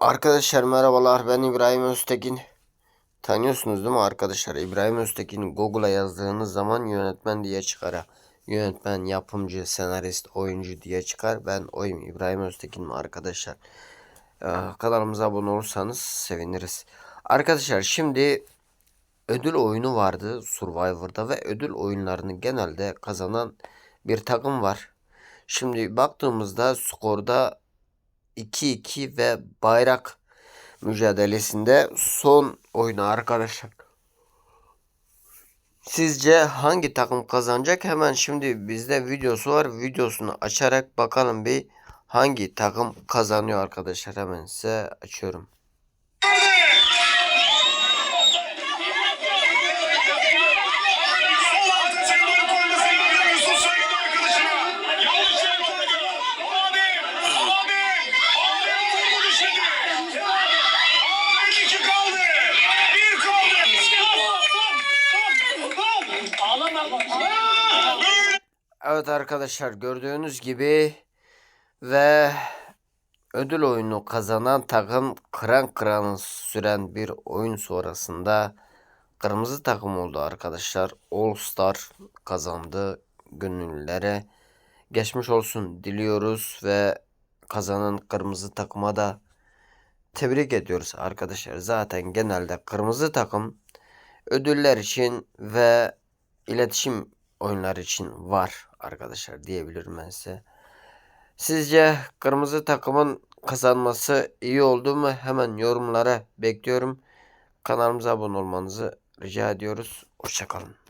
Arkadaşlar merhabalar ben İbrahim Öztekin. Tanıyorsunuz değil mi arkadaşlar? İbrahim Öztekin Google'a yazdığınız zaman yönetmen diye çıkar. Yönetmen, yapımcı, senarist, oyuncu diye çıkar. Ben oyum İbrahim Öztekin arkadaşlar. Ee, kanalımıza abone olursanız seviniriz. Arkadaşlar şimdi ödül oyunu vardı Survivor'da ve ödül oyunlarını genelde kazanan bir takım var. Şimdi baktığımızda skorda 2-2 ve bayrak mücadelesinde son oyunu arkadaşlar. Sizce hangi takım kazanacak? Hemen şimdi bizde videosu var. Videosunu açarak bakalım bir hangi takım kazanıyor arkadaşlar. Hemen size açıyorum. Evet arkadaşlar gördüğünüz gibi ve ödül oyunu kazanan takım kıran kıranı süren bir oyun sonrasında kırmızı takım oldu arkadaşlar. All Star kazandı gönüllülere. Geçmiş olsun diliyoruz ve kazanan kırmızı takıma da tebrik ediyoruz arkadaşlar. Zaten genelde kırmızı takım ödüller için ve iletişim oyunlar için var arkadaşlar diyebilirim ben size. Sizce kırmızı takımın kazanması iyi oldu mu? Hemen yorumlara bekliyorum. Kanalımıza abone olmanızı rica ediyoruz. Hoşçakalın.